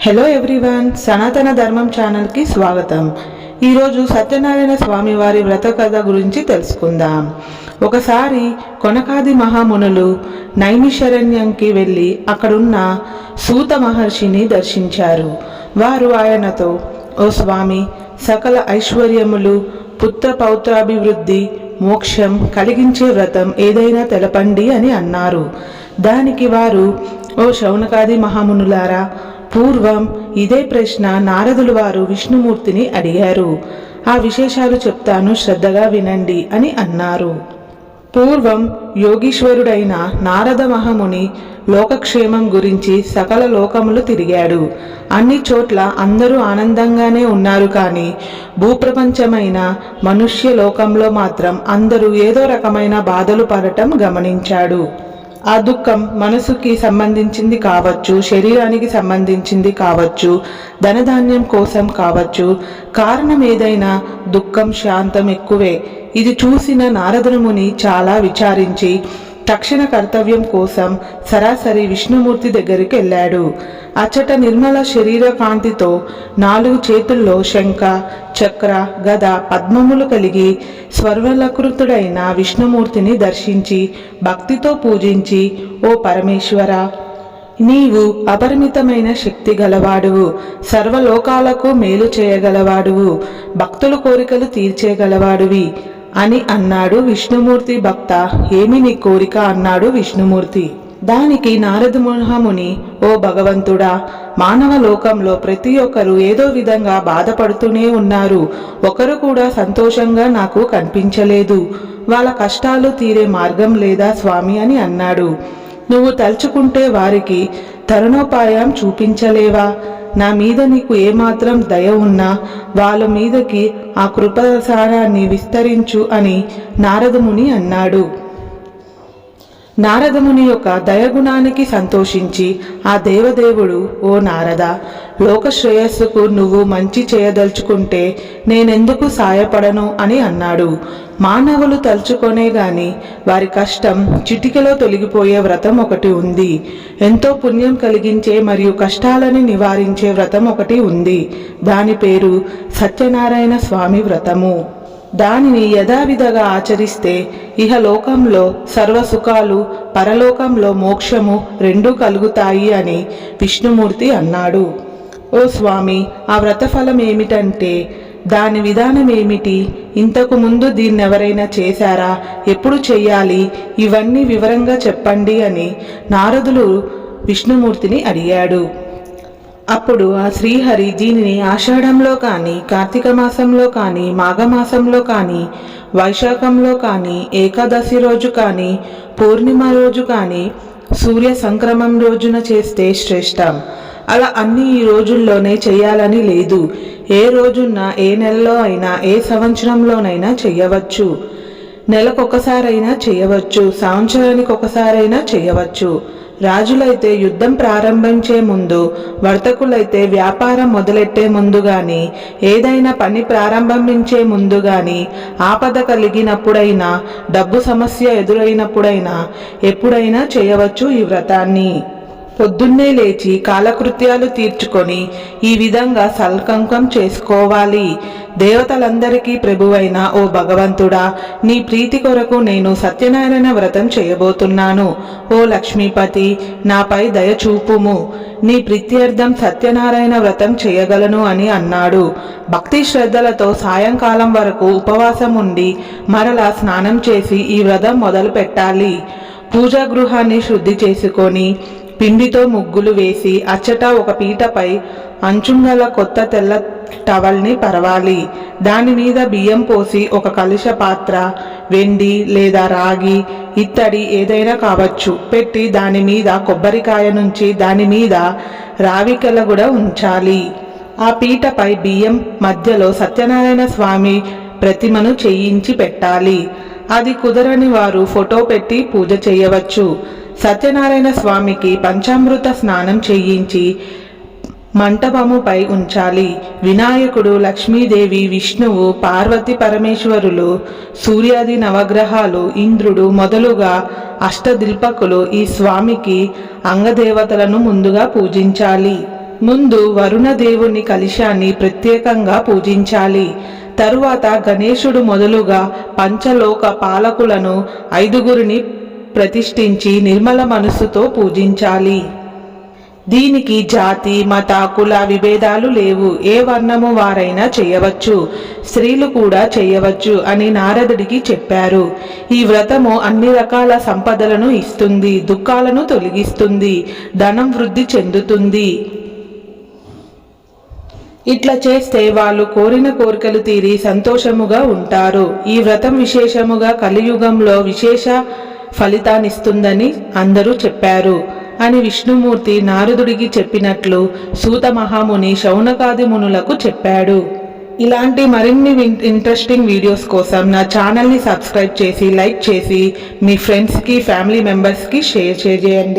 Hello everyone సనాతన ధర్మం ఛానల్కి స్వాగతం. ఈరోజు సత్యనారాయణ స్వామి వారి వ్రత కథ గురించి తెలుసుకుందాం. ఒకసారి కొనకాది మహామునులు నైమిశరణ్యంకి వెళ్ళి అక్కడున్న సూత మహర్షిని దర్శించారు. వారు ఆయనతో ఓ స్వామి సకల ఐశ్వర్యములు పుత్ర పౌత్రాభివృద్ధి మోక్షం కలిగించే వ్రతం ఏదైనా తెలపండి అని అన్నారు. దానికి వారు ఓ శౌనకాది మహామునులారా పూర్వం ఇదే ప్రశ్న నారదులు వారు విష్ణుమూర్తిని అడిగారు. ఆ విశేషాలు చెప్తాను శ్రద్ధగా వినండి అని అన్నారు. పూర్వం యోగీశ్వరుడైన నారద మహముని లోకక్షేమం గురించి సకల లోకములు తిరిగాడు. అన్ని చోట్ల అందరూ ఆనందంగానే ఉన్నారు కానీ భూప్రపంచమైన మనుష్య లోకంలో మాత్రం అందరూ ఏదో రకమైన బాధలు పడటం గమనించాడు. ఆ దుఃఖం మనసుకి సంబంధించింది కావచ్చు శరీరానికి సంబంధించింది కావచ్చు ధనధాన్యం కోసం కావచ్చు. కారణం ఏదైనా దుఃఖం శాంతం ఎక్కువే. ఇది చూసిన నారదుని చాలా విచారించి తక్షణ కర్తవ్యం కోసం సరాసరి విష్ణుమూర్తి దగ్గరికి వెళ్ళాడు. అచ్చట నిర్మల శరీర కాంతితో నాలుగు చేతుల్లో శంఖ చక్ర గద పద్మములు కలిగి స్వర్వలకృతుడైన విష్ణుమూర్తిని దర్శించి భక్తితో పూజించి ఓ పరమేశ్వర నీవు అపరిమితమైన శక్తి గలవాడువు సర్వలోకాలకు మేలు చేయగలవాడువు భక్తుల కోరికలు తీర్చేగలవాడువి అని అన్నాడు విష్ణుమూర్తి భక్త. ఏమి నీ కోరిక? అన్నాడు విష్ణుమూర్తి. దానికి నారద మహాముని ఓ భగవంతుడా! మానవ లోకంలో ప్రతి ఒక్కరు ఏదో విధంగా బాధపడుతూనే ఉన్నారు. ఒకరు కూడా సంతోషంగా నాకు కనిపించలేదు. వాళ్ళ కష్టాలు తీరే మార్గం లేదా స్వామి అని అన్నాడు. నువ్వు తలుచుకుంటే వారికి తరుణోపాయం చూపించలేవా? నా మీద నీకు ఏమాత్రం దయ ఉన్నా? వాళ్ళ మీదకి ఆ కృపసారాన్ని విస్తరించు అని నారదముని అన్నాడు. నారదముని యొక్క దయగుణానికి సంతోషించి ఆ దేవదేవుడు ఓ నారద లోక శ్రేయస్సుకు నువ్వు మంచి చేయదలుచుకుంటే నేనెందుకు సాయపడను? అని అన్నాడు. మానవులు తలుచుకొనే గాని వారి కష్టం చిటికలో తొలగిపోయే వ్రతం ఒకటి ఉంది. ఎంతో పుణ్యం కలిగించే మరియు కష్టాలని నివారించే వ్రతం ఒకటి ఉంది. దాని పేరు సత్యనారాయణ స్వామి వ్రతము. దానిని యథావిధగా ఆచరిస్తే ఇహలోకంలో సర్వసుఖాలు పరలోకంలో మోక్షము రెండూ కలుగుతాయి అని విష్ణుమూర్తి అన్నాడు. ఓ స్వామి ఆ వ్రతఫలం ఏమిటంటే దాని విధానం ఏమిటి ఇంతకు ముందు దీన్ని ఎవరైనా చేశారా? ఎప్పుడు చెయ్యాలి? ఇవన్నీ వివరంగా చెప్పండి అని నారదులు విష్ణుమూర్తిని అడిగాడు. అప్పుడు ఆ శ్రీహరి దీనిని ఆషాఢంలో కానీ కార్తీక మాసంలో కానీ మాఘమాసంలో కానీ వైశాఖంలో కానీ ఏకాదశి రోజు కానీ పూర్ణిమ రోజు కానీ సూర్య సంక్రమం రోజున చేస్తే శ్రేష్టం. అలా అన్ని ఈ రోజుల్లోనే చేయాలని లేదు. ఏ రోజున ఏ నెలలో అయినా ఏ సంవత్సరంలోనైనా చేయవచ్చు. నెలకొకసారైనా చేయవచ్చు. సంవత్సరానికి ఒకసారైనా చేయవచ్చు. రాజులైతే యుద్ధం ప్రారంభించే ముందు వర్తకులైతే వ్యాపారం మొదలెట్టే ముందు గాని ఏదైనా పని ప్రారంభించే ముందు గాని ఆపద కలిగినప్పుడైనా డబ్బు సమస్య ఎదురైనప్పుడైనా ఎప్పుడైనా చేయవచ్చు ఈ వ్రతాన్ని. పొద్దున్నే లేచి కాలకృత్యాలు తీర్చుకొని ఈ విధంగా సల్కంకం చేసుకోవాలి. దేవతలందరికీ ప్రభువైన ఓ భగవంతుడా నీ ప్రీతి కొరకు నేను సత్యనారాయణ వ్రతం చేయబోతున్నాను. ఓ లక్ష్మీపతి నాపై దయ చూపుము. నీ ప్రీత్యర్థం సత్యనారాయణ వ్రతం చేయగలను అని అన్నాడు. భక్తి శ్రద్ధలతో సాయంకాలం వరకు ఉపవాసం ఉండి మరలా స్నానం చేసి ఈ వ్రతం మొదలు పెట్టాలి పూజా గృహాన్ని శుద్ధి చేసుకొని పిండితో ముగ్గులు వేసి అచ్చట ఒక పీటపై అంచుంగల కొత్త తెల్ల టవల్ని పరవాలి. దాని మీద బియ్యం పోసి ఒక కలుష పాత్ర వెండి లేదా రాగి ఇత్తడి ఏదైనా కావచ్చు. పెట్టి దాని మీద కొబ్బరికాయ నుంచి దాని మీద రావికల కూడా ఉంచాలి. ఆ పీటపై బియ్యం మధ్యలో సత్యనారాయణ స్వామి ప్రతిమను చేయించి పెట్టాలి. అది కుదరని వారు ఫోటో పెట్టి పూజ చేయవచ్చు. సత్యనారాయణ స్వామికి పంచామృత స్నానం చేయించి మంటపముపై ఉంచాలి. వినాయకుడు లక్ష్మీదేవి విష్ణువు పార్వతి పరమేశ్వరులు సూర్యాది నవగ్రహాలు ఇంద్రుడు మొదలుగా అష్టదిల్పకులు ఈ స్వామికి అంగదేవతలను ముందుగా పూజించాలి. ముందు వరుణదేవుని కలశాన్ని ప్రత్యేకంగా పూజించాలి. తరువాత గణేశుడు మొదలుగా పంచలోక పాలకులను ఐదుగురిని ప్రతిష్ఠించి నిర్మల మనస్సుతో పూజించాలి. దీనికి జాతి మత కుల విభేదాలు లేవు. ఏ వర్ణము వారైనా చేయవచ్చు. స్త్రీలు కూడా చేయవచ్చు అని నారదుడికి చెప్పారు. ఈ వ్రతము అన్ని రకాల సంపదలను ఇస్తుంది దుఃఖాలను తొలగిస్తుంది ధనం వృద్ధి చెందుతుంది. ఇట్లా చేస్తే వాళ్ళు కోరిన కోరికలు తీరి సంతోషముగా ఉంటారు. ఈ వ్రతం విశేషముగా కలియుగంలో విశేష ఫలితాన్నిస్తుందని అందరూ చెప్పారు. అని విష్ణుమూర్తి నారదుడికి చెప్పినట్లు సూత మహాముని శౌనకాది మునులకు చెప్పాడు. ఇలాంటి మరిన్ని ఇంట్రెస్టింగ్ వీడియోస్ కోసం నా ఛానల్ని సబ్స్క్రైబ్ చేసి లైక్ చేసి మీ ఫ్రెండ్స్కి ఫ్యామిలీ మెంబర్స్కి షేర్ చేయండి.